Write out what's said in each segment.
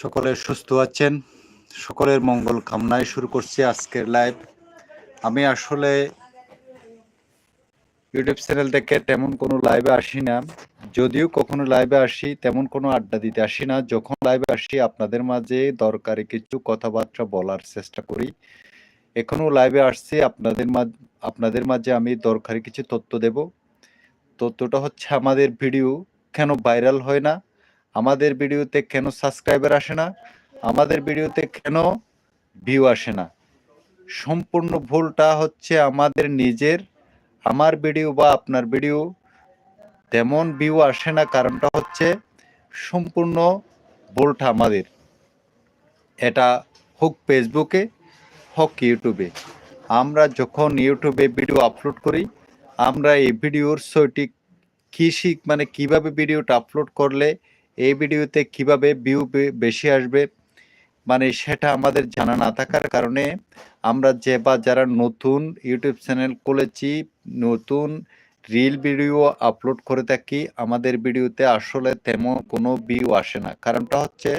সকলে সুস্থ আছেন, সকলের মঙ্গল কামনায় শুরু করছি আজকের লাইভ আমি আসলে ইউটিউব চ্যানেল থেকে তেমন কোনো লাইভে আসি না। যদিও কখনো লাইভে আসি, তেমন কোনো আড্ডা দিতে আসি না। যখন লাইভে আসি, আপনাদের মাঝে দরকারি কিছু কথাবার্তা বলার চেষ্টা করি। এখনও লাইভে আসছি, আপনাদের মাঝ আপনাদের মাঝে আমি দরকারি কিছু তথ্য দেব। তথ্যটা হচ্ছে আমাদের ভিডিও কেন ভাইরাল হয় না আমাদের ভিডিওতে কেন সাবস্ক্রাইবার আসে না? আমাদের ভিডিওতে কেন ভিউ আসে না? সম্পূর্ণ ভুলটা হচ্ছে আমাদের নিজের, আমার ভিডিও বা আপনার ভিডিও তেমন ভিউ আসে না, কারণটা হচ্ছে সম্পূর্ণ ভুলটা আমাদের। এটা হোক ফেসবুকে হোক ইউটিউবে আমরা যখন ইউটিউবে ভিডিও আপলোড করি, আমরা এই ভিডিওর সঠিক কৃষি মানে কীভাবে ভিডিওটা আপলোড করলে এই ভিডিওতে কীভাবে ভিউ বেশি আসবে মানে সেটা আমাদের জানা না থাকার কারণে আমরা যে বা যারা নতুন ইউটিউব চ্যানেল খুলেছি, নতুন রিল ভিডিও আপলোড করে থাকি, আমাদের ভিডিওতে আসলে তেমন কোনো ভিউ আসে না। কারণটা হচ্ছে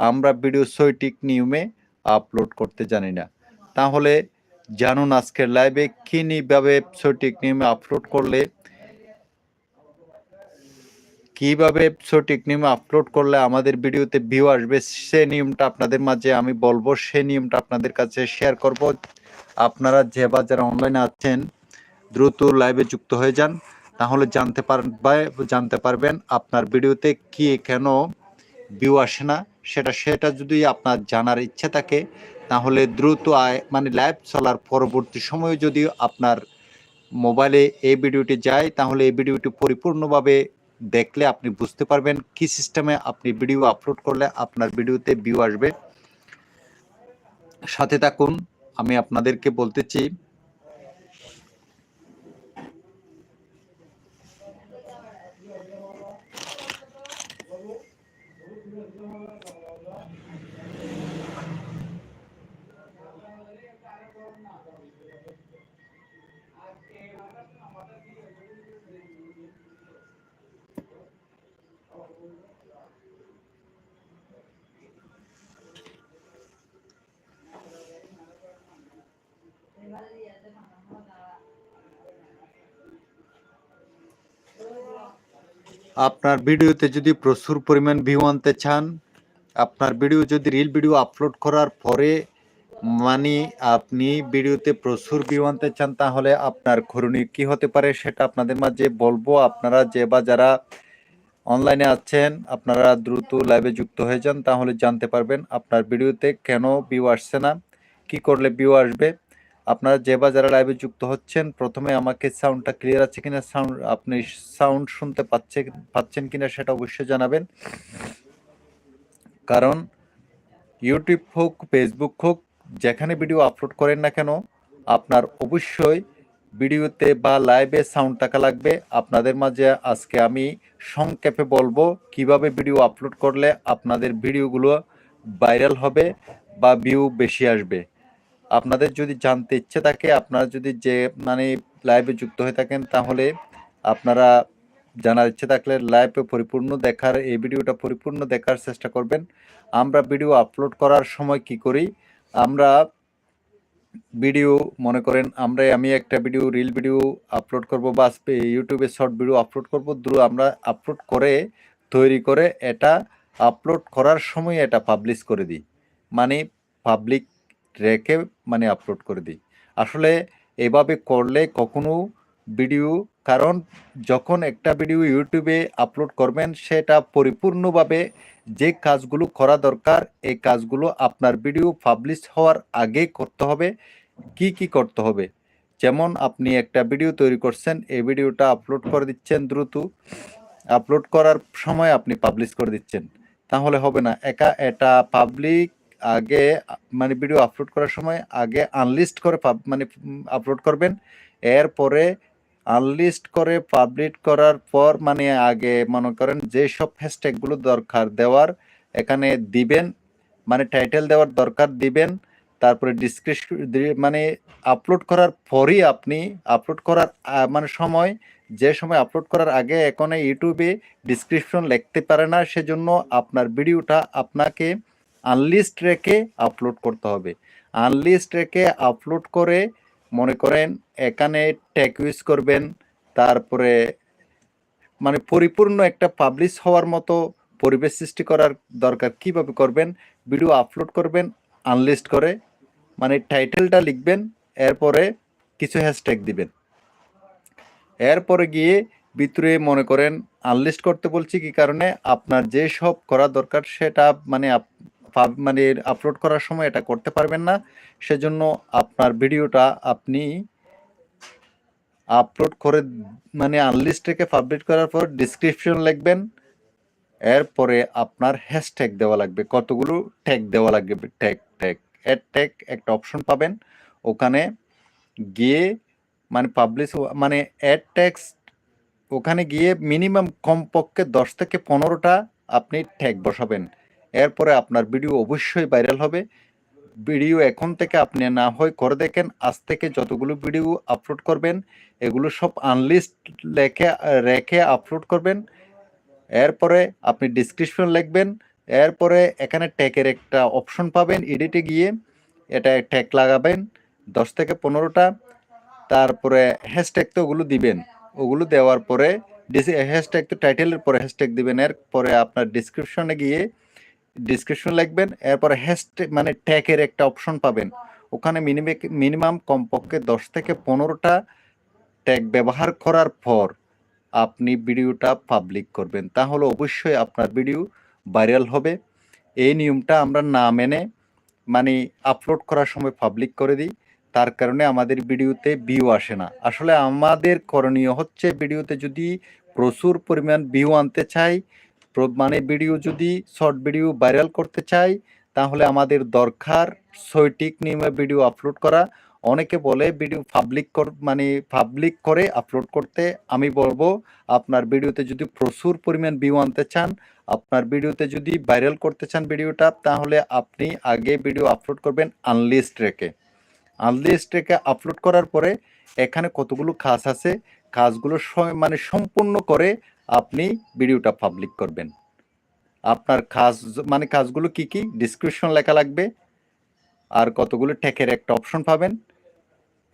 আমরা ভিডিও সঠিক নিয়মে আপলোড করতে জানি না। তাহলে জানুন আজকের লাইভে কী নিভাবে সঠিক নিয়মে আপলোড করলে কীভাবে সঠিক নিয়মে আপলোড করলে আমাদের ভিডিওতে ভিউ আসবে, সে নিয়মটা আপনাদের মাঝে আমি বলব, সে নিয়মটা আপনাদের কাছে শেয়ার করব। আপনারা যে বা যারা অনলাইনে আছেন, দ্রুত লাইভে যুক্ত হয়ে যান তাহলে জানতে পারবে জানতে পারবেন আপনার ভিডিওতে কি কেন ভিউ আসে না, সেটা সেটা যদি আপনার জানার ইচ্ছে থাকে তাহলে দ্রুত আয় মানে লাইভ চলার পরবর্তী সময়ে যদি আপনার মোবাইলে এই ভিডিওটি যায়, তাহলে এই ভিডিওটি পরিপূর্ণভাবে দেখলে আপনি বুঝতে পারবেন কি সিস্টেমে আপনি ভিডিও আপলোড করলে আপনার ভিডিওতে ভিউ আসবে। সাথে থাকুন, আমি আপনাদেরকে বলতেছি আপনার ভিডিওতে যদি প্রচুর পরিমাণ ভিউ আনতে চান, আপনার ভিডিও যদি রিল ভিডিও আপলোড করার পরে মানে আপনি ভিডিওতে প্রচুর ভিউ আনতে চান, তাহলে আপনার করণীয় কি হতে পারে সেটা আপনাদের মাঝে বলব। আপনারা যে বা যারা অনলাইনে আছেন, আপনারা দ্রুত লাইভে যুক্ত হয়ে যান, তাহলে জানতে পারবেন আপনার ভিডিওতে কেন ভিউ আসছে না, কি করলে ভিউ আসবে। আপনারা যে বা যারা লাইভে যুক্ত হচ্ছেন, প্রথমে আমাকে সাউন্ডটা ক্লিয়ার আছে কিনা সাউন্ড আপনি সাউন্ড শুনতে পাচ্ছে, পাচ্ছেন কিনা সেটা অবশ্যই জানাবেন। কারণ ইউটিউব হোক ফেসবুক হোক, যেখানে ভিডিও আপলোড করেন না কেন, আপনার অবশ্যই ভিডিওতে বা লাইভে সাউন্ড টাকা লাগবে। আপনাদের মাঝে আজকে আমি সংক্ষেপে বলব কীভাবে ভিডিও আপলোড করলে আপনাদের ভিডিওগুলো ভাইরাল হবে বা ভিউ বেশি আসবে। আপনাদের যদি জানতে ইচ্ছে থাকে, আপনারা যদি যে মানে লাইভে যুক্ত হয়ে থাকেন, তাহলে আপনারা জানার ইচ্ছে থাকলে লাইভে পরিপূর্ণ দেখার, এই ভিডিওটা পরিপূর্ণ দেখার চেষ্টা করবেন। আমরা ভিডিও আপলোড করার সময় কি করি? আমরা ভিডিও মনে করেন, আমরা, আমি একটা ভিডিও রিল ভিডিও আপলোড করব বা ইউটিউবে শর্ট ভিডিও আপলোড করব। দ্রুত আমরা আপলোড করে, তৈরি করে, এটা আপলোড করার সময় এটা পাবলিশ করে দিই। মানে পাবলিক রেখে মানে আপলোড করে দিই। আসলে এভাবে করলে কখনো ভিডিও কারণ যখন একটা ভিডিও ইউটিউবে আপলোড করবেন, সেটা পরিপূর্ণভাবে যে কাজগুলো করা দরকার, এই কাজগুলো আপনার ভিডিও পাবলিশ হওয়ার আগে করতে হবে। কি কি করতে হবে? যেমন আপনি একটা ভিডিও তৈরি করছেন, এই ভিডিওটা আপলোড করে দিচ্ছেন দ্রুত। আপলোড করার সময় আপনি পাবলিশ করে দিচ্ছেন। তাহলে হবে না। একা এটা পাবলিক আগে মানে ভিডিও আপলোড করার সময় আগে আনলিস্ট করে মানে আপলোড করবেন। এরপরে আনলিস্ট করে পাবলিশ করার পর মানে আগে মনে করেন যেসব হ্যাশট্যাগুলো দরকার দেওয়ার, এখানে দিবেন মানে টাইটেল দেওয়ার দরকার দিবেন। তারপরে ডিসক্রিপশন মানে আপলোড করার পরই আপনি আপলোড করার মানে সময়, যে সময় আপলোড করার আগে এখানে ইউটিউবে ডিসক্রিপশন লিখতে পারে না, সেজন্য আপনার ভিডিওটা আপনাকে আনলিস্ট রেখে আপলোড করতে হবে। আনলিস্ট রেখে আপলোড করে মনে করেন এখানে ট্যাগ ইউজ করবেন, তারপরে মানে পরিপূর্ণ একটা পাবলিশ হওয়ার মতো পরিবেশ সৃষ্টি করার দরকার কীভাবে করবেন? ভিডিও আপলোড করবেন আনলিস্ট করে মানে টাইটেলটা লিখবেন, এরপরে কিছু হ্যাশট্যাগ দিবেন। এরপরে গিয়ে ভিতরে মনে করেন আনলিস্ট করতে বলছি কি কারণে আপনার যে সব করা দরকার সেটা মানে মানে আপলোড করার সময় এটা করতে পারবেন না। সেজন্য আপনার ভিডিওটা আপনি আপলোড করে মানে আনলিস্ট থেকে পাবলিশ করার পর ডিসক্রিপশন লিখবেন। এরপরে আপনার হ্যাশট্যাগ দেওয়া লাগবে, কতগুলো ট্যাগ দেওয়া লাগবে। ট্যাগ ট্যাগ এর ট্যাগ একটা অপশন পাবেন। ওখানে গিয়ে মানে পাবলিশ মানে অ্যাড ট্যাক্স ওখানে গিয়ে মিনিমাম কমপক্ষে দশ থেকে পনেরোটা আপনি ট্যাগ বসাবেন। এরপরে আপনার ভিডিও অবশ্যই ভাইরাল হবে। ভিডিও এখন থেকে আপনি না হয় করে দেখেন, আজ থেকে যতগুলো ভিডিও আপলোড করবেন, এগুলো সব আনলিস্ট লেখে, রেখে আপলোড করবেন। এরপরে আপনি ডিসক্রিপশন লিখবেন, এরপরে এখানে ট্যাগের একটা অপশন পাবেন এডিটে গিয়ে এটা ট্যাগ লাগাবেন, দশ থেকে পনেরোটা। তারপরে হ্যাশট্যাগ তো ওগুলো দিবেন, ওগুলো দেওয়ার পরে হ্যাশট্যাগ তো টাইটেলের পরে হ্যাশট্যাগ দিবেন, এরপরে আপনার ডিসক্রিপশনে গিয়ে ডিসক্রিপশন লিখবেন, এরপরে হ্যাশট্যাগ মানে ট্যাগের একটা অপশন পাবেন। ওখানে মিনিমাম কমপক্ষে দশ থেকে পনেরোটা ট্যাগ ব্যবহার করার পর আপনি ভিডিওটা পাবলিক করবেন। তাহলে অবশ্যই আপনার ভিডিও ভাইরাল হবে। এই নিয়মটা আমরা না মেনে মানে আপলোড করার সময় পাবলিক করে দিই। তার কারণে আমাদের ভিডিওতে ভিউ আসে না। আসলে আমাদের করণীয় হচ্ছে ভিডিওতে যদি প্রচুর পরিমাণ ভিউ আনতে চাই মানে ভিডিও যদি শর্ট ভিডিও ভাইরাল করতে চাই, তাহলে আমাদের দরকার সৈটিক নিয়মে ভিডিও আপলোড করা। অনেকে বলে ভিডিও পাবলিক কর মানে পাবলিক করে আপলোড করতে। আমি বলব, আপনার ভিডিওতে যদি প্রচুর পরিমাণ ভিউ আনতে চান, আপনার ভিডিওতে যদি ভাইরাল করতে চান ভিডিওটা, তাহলে আপনি আগে ভিডিও আপলোড করবেন আনলিস্ট রেখে। আনলিস্ট রেখে আপলোড করার পরে এখানে কতগুলো কাজ আছে? কাজগুলো মানে সম্পূর্ণ করে আপনি ভিডিওটা পাবলিক করবেন। আপনার কাজ মানে কাজগুলো কি কি? ডিসক্রিপশন লেখা লাগবে। আর কতগুলো ট্যাগের একটা অপশন পাবেন।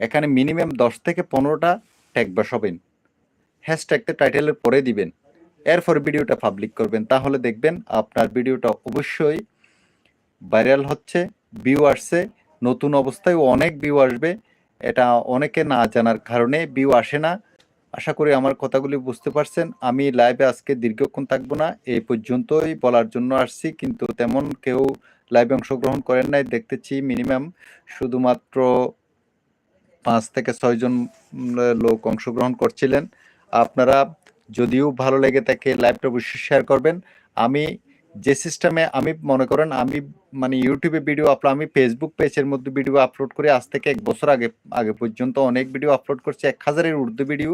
এখানে মিনিমাম দশ থেকে পনেরোটা ট্যাগ বসাবেন। হ্যাশট্যাগটা টাইটেলের পরে দিবেন। এরপর ভিডিওটা পাবলিক করবেন। তাহলে দেখবেন আপনার ভিডিওটা অবশ্যই ভাইরাল হচ্ছে ভিউ আসছে। নতুন অবস্থায় অনেক ভিউ আসবে। এটা অনেকে না জানার কারণে ভিউ আসে না। আশা করি আমার কথাগুলি বুঝতে পারছেন। আমি লাইভে আজকে দীর্ঘক্ষণ থাকব না এই পর্যন্তই বলার জন্য আসছি, কিন্তু তেমন কেউ লাইভে অংশগ্রহণ করেন নাই, দেখতেছি মিনিমাম শুধুমাত্র পাঁচ থেকে ছয়জন লোক অংশগ্রহণ করছিলেন। আপনারা যদিও ভালো লেগে থাকে লাইভটা অবশ্যই শেয়ার করবেন। আমি যে সিস্টেমে আমি মনে করেন আমি মানে ইউটিউবে ভিডিও আপলোড আমি ফেসবুক পেজের মধ্যে ভিডিও আপলোড করি, আজ থেকে এক বছর আগে আগে পর্যন্ত অনেক ভিডিও আপলোড করছি, এক হাজারের উর্দু ভিডিও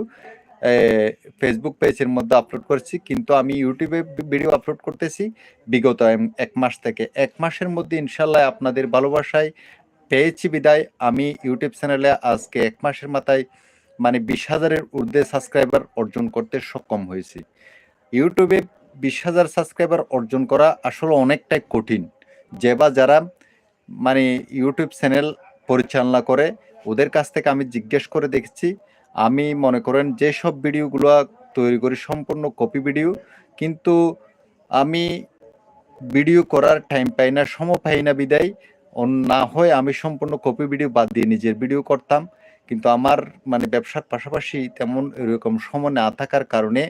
ফেসবুক পেজের মধ্যে আপলোড করছি, কিন্তু আমি ইউটিউবে ভিডিও আপলোড করতেছি বিগত এক মাস থেকে। এক মাসের মধ্যে ইনশাল্লাহ আপনাদের ভালোবাসায় পেয়েছি বিদায়। আমি ইউটিউব চ্যানেলে আজকে এক মাসের মাথায় মানে বিশ হাজারের ঊর্ধ্বে সাবস্ক্রাইবার অর্জন করতে সক্ষম হয়েছি। ইউটিউবে বিশ হাজার সাবস্ক্রাইবার অর্জন করা আসলে অনেকটাই কঠিন। যে বা যারা মানে ইউটিউব চ্যানেল পরিচালনা করে, ওদের কাছ থেকে আমি জিজ্ঞেস করে দেখছি। আমি মনে করেন যে সব ভিডিওগুলো তৈরি করি সম্পূর্ণ কপি ভিডিও কিন্তু আমি ভিডিও করার টাইম পাই না সম পাই না বিদায়। না হয় আমি সম্পূর্ণ কপি ভিডিও বাদ দিয়ে নিজের ভিডিও করতাম, কিন্তু আমার মানে ব্যবসার পাশাপাশি তেমন এরকম সময় না থাকার কারণে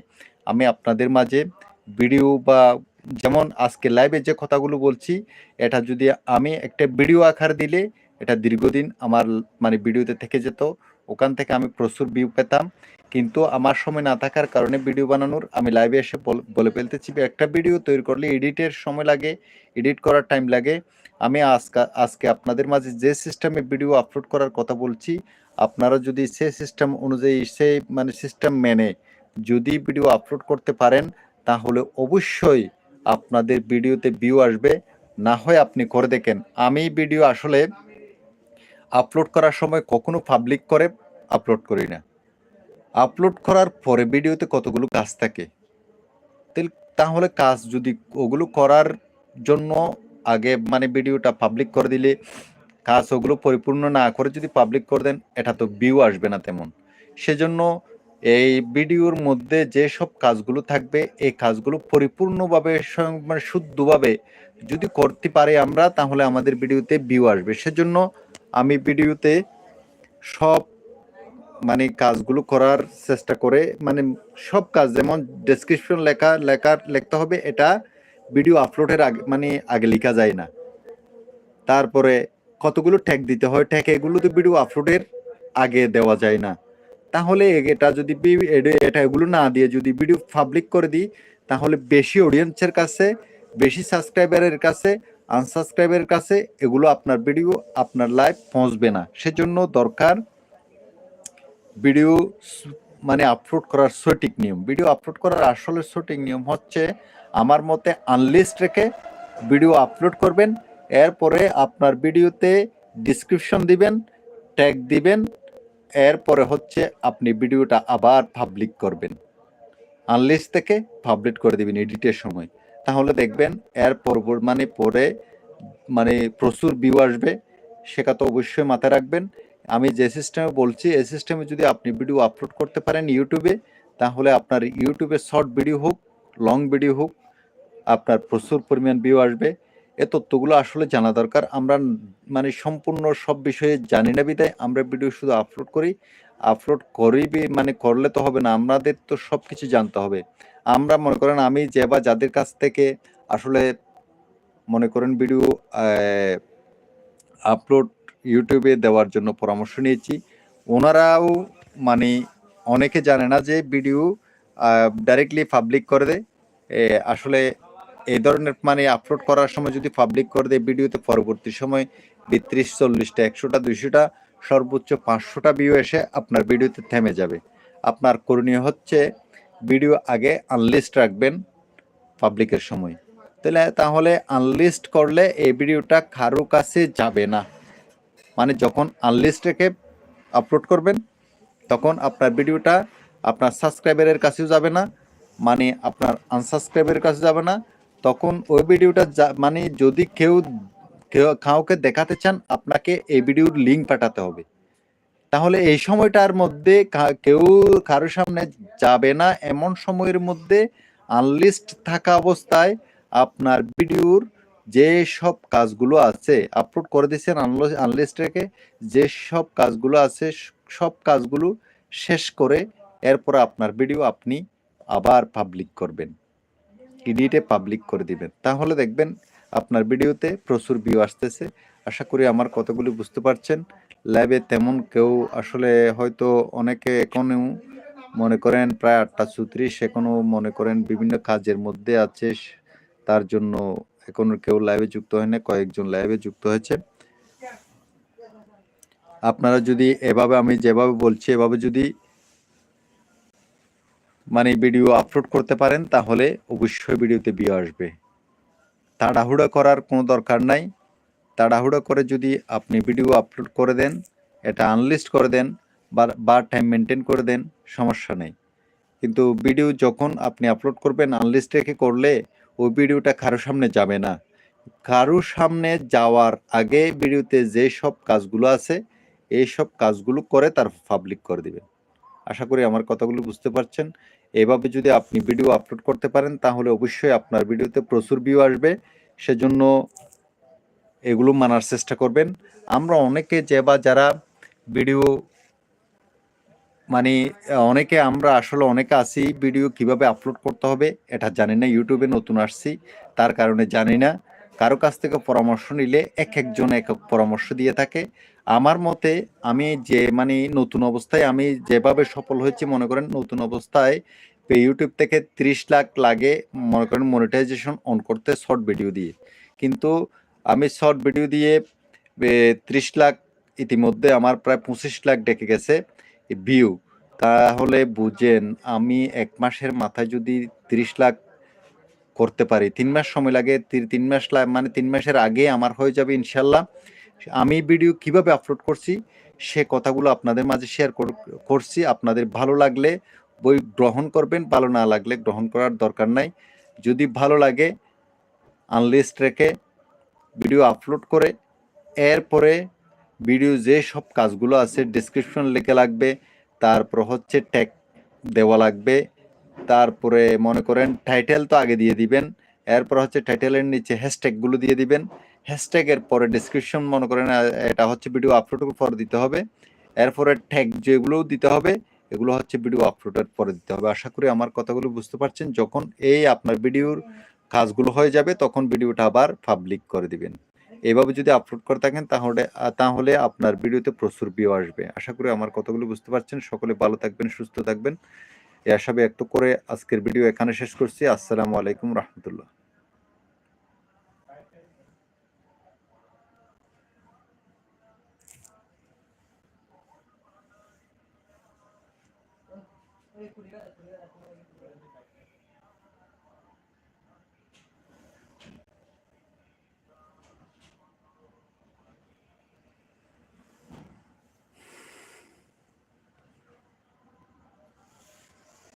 আমি আপনাদের মাঝে ভিডিও বা যেমন আজকে লাইভে যে কথাগুলো বলছি, এটা যদি আমি একটা ভিডিও আকার দিলে, এটা দীর্ঘদিন আমার মানে ভিডিওতে থেকে যেত, ওখান থেকে আমি প্রচুর ভিউ পেতাম। কিন্তু আমার সময় না থাকার কারণে ভিডিও বানানোর আমি লাইভে এসে বল- ফেলতেছি একটা ভিডিও তৈরি করলে এডিটের সময় লাগে, এডিট করার টাইম লাগে। আমি আজকে আজকে আপনাদের মাঝে যে সিস্টেমে ভিডিও আপলোড করার কথা বলছি, আপনারা যদি সে সিস্টেম অনুযায়ী, সেই মানে সিস্টেম মেনে যদি ভিডিও আপলোড করতে পারেন তাহলে অবশ্যই আপনাদের ভিডিওতে ভিউ আসবে। না হয় আপনি করে দেখেন। আমি ভিডিও আসলে আপলোড করার সময় কখনো পাবলিক করে আপলোড করি না। আপলোড করার পরে ভিডিওতে কতগুলো কাজ থাকে? তাহলে কাজ যদি ওগুলো করার জন্য আগে মানে ভিডিওটা পাবলিক করে দিলে কাজ ওগুলো পরিপূর্ণ না করে যদি পাবলিক করে দেন, এটা তো ভিউ আসবে না তেমন। সেজন্য এই ভিডিওর মধ্যে যে সব কাজগুলো থাকবে, এই কাজগুলো পরিপূর্ণভাবে মানে শুদ্ধভাবে যদি করতে পারি আমরা, তাহলে আমাদের ভিডিওতে ভিউ আসবে। সেজন্য আমি ভিডিওতে সব মানে কাজগুলো করার চেষ্টা করে মানে সব কাজ যেমন ডেসক্রিপশন লেখা লেখা লিখতে হবে, এটা ভিডিও আপলোডের আগে মানে আগে লেখা যায় না। তারপরে কতগুলো ট্যাগ দিতে হয় ট্যাগ এগুলো তো ভিডিও আপলোডের আগে দেওয়া যায় না। তাহলে এটা যদি এটা এগুলো না দিয়ে যদি ভিডিও পাবলিক করে দিই, তাহলে বেশি অডিয়েন্সের কাছে, বেশি সাবস্ক্রাইবারের কাছে আনসাবস্ক্রাইবারের কাছে এগুলো আপনার ভিডিও আপনার লাইভ পৌঁছবে না। সেজন্য দরকার ভিডিও মানে আপলোড করার সঠিক নিয়ম। ভিডিও আপলোড করার আসলে সঠিক নিয়ম হচ্ছে আমার মতে আনলিস্ট রেখে ভিডিও আপলোড করবেন। এরপরে আপনার ভিডিওতে ডিসক্রিপশন দিবেন ট্যাগ দিবেন এরপরে হচ্ছে আপনি ভিডিওটা আবার পাবলিক করবেন। আনলিস্ট থেকে পাবলিক করে দিবেন এডিটের সময়। তাহলে দেখবেন এর পরবর মানে পরে মানে প্রচুর ভিউ আসবে, সেটা তো অবশ্যই মাথায় রাখবেন। আমি যে সিস্টেমে বলছি, এই সিস্টেমে যদি আপনি ভিডিও আপলোড করতে পারেন ইউটিউবে তাহলে আপনার ইউটিউবে শর্ট ভিডিও হোক লং ভিডিও হোক, আপনার প্রচুর পরিমাণ ভিউ আসবে। এ তথ্যগুলো আসলে জানা দরকার। আমরা মানে সম্পূর্ণ সব বিষয়ে জানি না বিদায়। আমরা ভিডিও শুধু আপলোড করি। আপলোড করি মানে করলে তো হবে না। আমাদের তো সব কিছু জানতে হবে। আমরা মনে করেন আমি যে বা যাদের কাছ থেকে আসলে মনে করেন ভিডিও আপলোড ইউটিউবে দেওয়ার জন্য পরামর্শ নিয়েছি। ওনারাও মানে অনেকে জানে না যে ভিডিও ডাইরেক্টলি পাবলিক করে দেয়। আসলে এই ধরনের মানে আপলোড করার সময় যদি পাবলিক করে দেয় ভিডিওতে, পরবর্তী সময় বিত্রিশ, চল্লিশটা, একশোটা, দুইশোটা, সর্বোচ্চ পাঁচশোটা ভিউ এসে আপনার ভিডিওতে থেমে যাবে। আপনার করণীয় হচ্ছে ভিডিও আগে আনলিস্ট রাখবেন পাবলিকের সময়। তাহলে তাহলে আনলিস্ট করলে এই ভিডিওটা কারও কাছে যাবে না। মানে যখন আনলিস্ট রেখে আপলোড করবেন, তখন আপনার ভিডিওটা আপনার সাবস্ক্রাইবারের কাছেও যাবে না মানে আপনার আনসাবস্ক্রাইবারের কাছে যাবে না তখন ওই ভিডিওটা মানে যদি কেউ কেউ কাউকে দেখাতে চান, আপনাকে এই ভিডিওর লিঙ্ক পাঠাতে হবে। তাহলে এই সময়টার মধ্যে কেউ কারোর সামনে যাবে না। এমন সময়ের মধ্যে আনলিস্ট থাকা অবস্থায় আপনার ভিডিওর যে সব কাজগুলো আছে আপলোড করে দিয়েছেন আনলিস্ট রেখে যে সব কাজগুলো আছে, সব কাজগুলো শেষ করে এরপর আপনার ভিডিও আপনি আবার পাবলিক করবেন। এডিটে পাবলিক করে দিবেন। তাহলে দেখবেন আপনার ভিডিওতে প্রচুর ভিউ আসতেছে। আশা করি আমার কতগুলি বুঝতে পারছেন। লাইভে তেমন কেউ আসলে হয়তো অনেকে এখনও মনে করেন প্রায় আটটা চৌত্রিশ এখনও মনে করেন বিভিন্ন কাজের মধ্যে আছে। তার জন্য এখনও কেউ লাইভে যুক্ত হয় না কয়েকজন লাইভে যুক্ত হয়েছে। আপনারা যদি এভাবে আমি যেভাবে বলছি, এভাবে যদি মানে ভিডিও আপলোড করতে পারেন, তাহলে অবশ্যই ভিডিওতে ভিউ আসবে। তাড়াহুড়া করার কোনো দরকার নাই। তাড়াহুড়া করে যদি আপনি ভিডিও আপলোড করে দেন, এটা আনলিস্ট করে দেন বা বা টাইম মেনটেন করে দেন, সমস্যা নেই। কিন্তু ভিডিও যখন আপনি আপলোড করবেন আনলিস্ট রেখে করলে, ওই ভিডিওটা কারোর সামনে যাবে না। কারোর সামনে যাওয়ার আগে ভিডিওতে যে সব কাজগুলো আছে, এই সব কাজগুলো করে তার পাবলিক করে দিবেন। আশা করি আমার কথাগুলো বুঝতে পারছেন। এভাবে যদি আপনি ভিডিও আপলোড করতে পারেন, তাহলে অবশ্যই আপনার ভিডিওতে প্রচুর ভিউ আসবে। সেজন্য এগুলো মানার চেষ্টা করবেন। আমরা অনেকে যে বা যারা ভিডিও মানে অনেকে আমরা আসলে অনেকে আছি ভিডিও কীভাবে আপলোড করতে হবে, এটা জানি না। ইউটিউবে নতুন আসছি, তার কারণে জানি না। কারও কাছ থেকে পরামর্শ নিলে এক একজন এক এক পরামর্শ দিয়ে থাকে। আমার মতে আমি যে মানে নতুন অবস্থায় আমি যেভাবে সফল হয়েছি, মনে করেন নতুন অবস্থায় ইউটিউব থেকে ত্রিশ লাখ লাগে, মনে করেন মনিটাইজেশন অন করতে শর্ট ভিডিও দিয়ে। কিন্তু আমি শর্ট ভিডিও দিয়ে ত্রিশ লাখ ইতিমধ্যে আমার প্রায় পঁচিশ লাখ ডেকে গেছে ভিউ তাহলে বুঝেন, আমি এক মাসের মাথায় যদি ত্রিশ লাখ করতে পারি, তিন মাস সময় লাগে, তিন মাস মানে তিন মাসের আগে আমার হয়ে যাবে ইনশাল্লাহ। আমি ভিডিও কীভাবে আপলোড করছি, সে কথাগুলো আপনাদের মাঝে শেয়ার করছি। আপনাদের ভালো লাগলে বই গ্রহণ করবেন, ভালো না লাগলে গ্রহণ করার দরকার নাই। যদি ভালো লাগে আনলিস্ট রেখে ভিডিও আপলোড করে, এরপরে ভিডিও যে সব কাজগুলো আছে ডিসক্রিপশন লিখে লাগবে, তারপর হচ্ছে ট্যাগ দেওয়া লাগবে, তারপরে মনে করেন টাইটেল তো আগে দিয়ে দিবেন, এরপর হচ্ছে টাইটেলের নিচে হ্যাশট্যাগুলো দিয়ে দিবেন হ্যাশট্যাগের পরে ডিসক্রিপশন মনে করেন এটা হচ্ছে ভিডিও আপলোডের পরে দিতে হবে। এরপরে ট্যাগ যেগুলো দিতে হবে, এগুলো হচ্ছে ভিডিও আপলোডের পরে দিতে হবে। আশা করি আমার কথাগুলো বুঝতে পারছেন। যখন এই আপনার ভিডিওর কাজগুলো হয়ে যাবে, তখন ভিডিওটা আবার পাবলিক করে দিবেন। এভাবে যদি আপলোড করে থাকেন, তাহলে তাহলে আপনার ভিডিওতে প্রচুর ভিউ আসবে। আশা করি আমার কথাগুলো বুঝতে পারছেন। সকলে ভালো থাকবেন, সুস্থ থাকবেন। এই আশা ব্যক্ত করে আজকের ভিডিও এখানে শেষ করছি। আসসালামু আলাইকুম রহমতুল্লাহ।